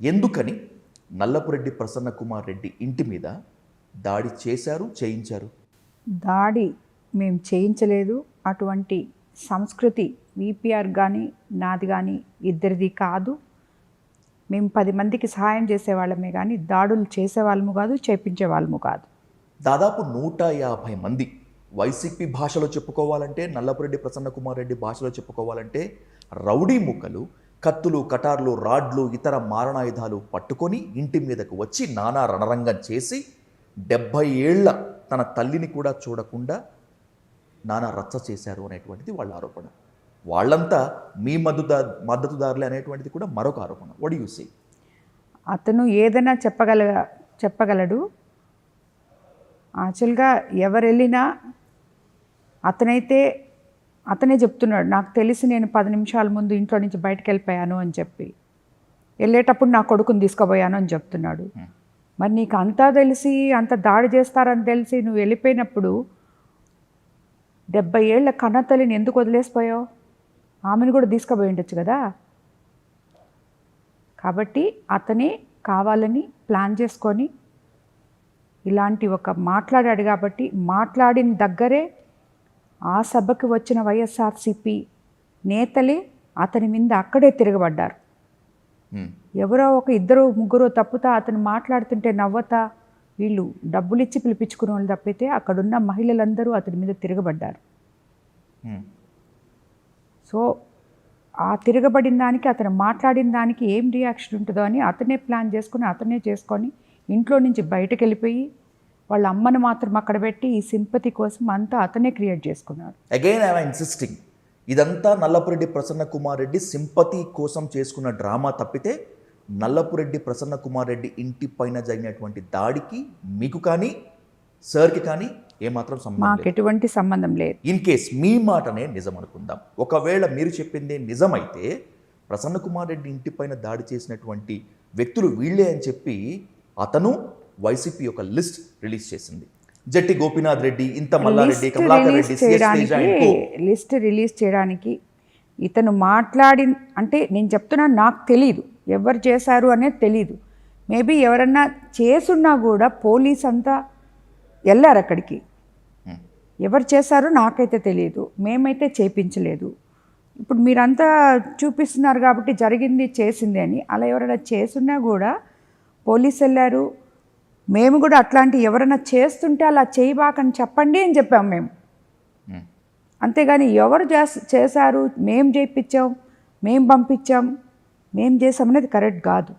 ఎందుకని? నల్లపురెడ్డి ప్రసన్న కుమార్ రెడ్డి ఇంటి మీద దాడి చేశారు చేయించారు? దాడి మేము చేయించలేదు. అటువంటి సంస్కృతి విపిఆర్ కానీ నాది కానీ ఇద్దరిది కాదు. మేము పది మందికి సహాయం చేసేవాళ్ళమే కానీ దాడులు చేసేవాళ్ళము కాదు చేపించే వాళ్ళము కాదు. దాదాపు నూట యాభై మంది వైసీపీ భాషలో చెప్పుకోవాలంటే నల్లపురెడ్డి ప్రసన్న కుమార్ రెడ్డి భాషలో చెప్పుకోవాలంటే రౌడీ ముక్కలు కత్తులు కటార్లు రాడ్లు ఇతర మారణాయుధాలు పట్టుకొని ఇంటి మీదకు వచ్చి నానా రణరంగం చేసి డెబ్భై ఏళ్ళ తన తల్లిని కూడా చూడకుండా నానా రచ్చ చేశారు అనేటువంటిది వాళ్ళ ఆరోపణ. వాళ్ళంతా మీ మద్దతుదా మద్దతుదారులే అనేటువంటిది కూడా మరొక ఆరోపణ. వడ్ యూ అతను ఏదైనా చెప్పగల చెప్పగలడు. యాక్చువల్గా ఎవరు వెళ్ళినా అతనైతే అతనే చెప్తున్నాడు నాకు తెలిసి నేను పది నిమిషాల ముందు ఇంట్లో నుంచి బయటకు వెళ్ళిపోయాను అని చెప్పి. వెళ్ళేటప్పుడు నా కొడుకుని తీసుకుపోయాను అని చెప్తున్నాడు. మరి నీకు అంతా తెలిసి అంత దాడి చేస్తారని తెలిసి నువ్వు వెళ్ళిపోయినప్పుడు డెబ్బై ఏళ్ళ కన్నతల్లిని ఎందుకు వదిలేసిపోయావు? ఆమెను కూడా తీసుకుపోయి ఉండొచ్చు కదా? కాబట్టి అతనే కావాలని ప్లాన్ చేసుకొని ఇలాంటి ఒక మాట్లాడాడు కాబట్టి మాట్లాడిన దగ్గరే ఆ సభకు వచ్చిన వైఎస్ఆర్సిపి నేతలే అతని మీద అక్కడే తిరగబడ్డారు. ఎవరో ఒక ఇద్దరు ముగ్గురు తప్పుతా అతను మాట్లాడుతుంటే నవ్వతా వీళ్ళు డబ్బులు ఇచ్చి పిలిపించుకునే వాళ్ళు తప్పితే అక్కడున్న మహిళలందరూ అతని మీద తిరగబడ్డారు. సో ఆ తిరగబడిన దానికి అతను మాట్లాడిన దానికి ఏం రియాక్షన్ ఉంటుందో అని అతనే ప్లాన్ చేసుకుని అతనే చేసుకొని ఇంట్లో నుంచి బయటకు వెళ్ళిపోయి వాళ్ళ అమ్మను మాత్రం అక్కడ పెట్టి ఈ సింపతి కోసం అంతా అతనే క్రియేట్ చేసుకున్నాడు అగైన్ ఐ ఇన్సిస్టింగ్ ఇదంతా నల్లపురెడ్డి ప్రసన్న కుమార్ రెడ్డి సింపతి కోసం చేసుకున్న డ్రామా తప్పితే నల్లపురెడ్డి ప్రసన్న కుమార్ రెడ్డి ఇంటి పైన జరిగినటువంటి దాడికి మీకు కానీ సార్కి కానీ ఏమాత్రం సంబంధం ఎటువంటి సంబంధం లేదు. ఇన్ కేస్ మీ మాటనే నిజం అనుకుందాం. ఒకవేళ మీరు చెప్పిందే నిజమైతే ప్రసన్న కుమార్ రెడ్డి ఇంటి పైన దాడి చేసినటువంటి వ్యక్తులు వీళ్ళే అని చెప్పి అతను వైసీపీ ఒక లిస్ట్ రిలీజ్ చేసింది. జట్టి గోపీనాథ్ రెడ్డి ఇంత Mallareddy list Kamalakar release Reddy. List release చేయడానికి ఇతను మాట్లాడి అంటే నేను చెప్తున్నాను నాకు తెలియదు ఎవరు చేశారు అనేది తెలీదు. మేబీ ఎవరన్నా చేసున్నా కూడా పోలీస్ అంతా వెళ్ళారు అక్కడికి. ఎవరు చేశారో నాకైతే తెలియదు మేమైతే చేపించలేదు. ఇప్పుడు మీరంతా చూపిస్తున్నారు కాబట్టి జరిగింది చేసింది అని. అలా ఎవరైనా చేసున్నా కూడా పోలీస్ వెళ్ళారు మేము కూడా అట్లాంటి ఎవరైనా చేస్తుంటే అలా చేయబాకని చెప్పండి అని చెప్పాం మేము. అంతేగాని ఎవరు చేశారు మేం చేయించాం మేం పంపించాం మేం చేసామనేది కరెక్ట్ కాదు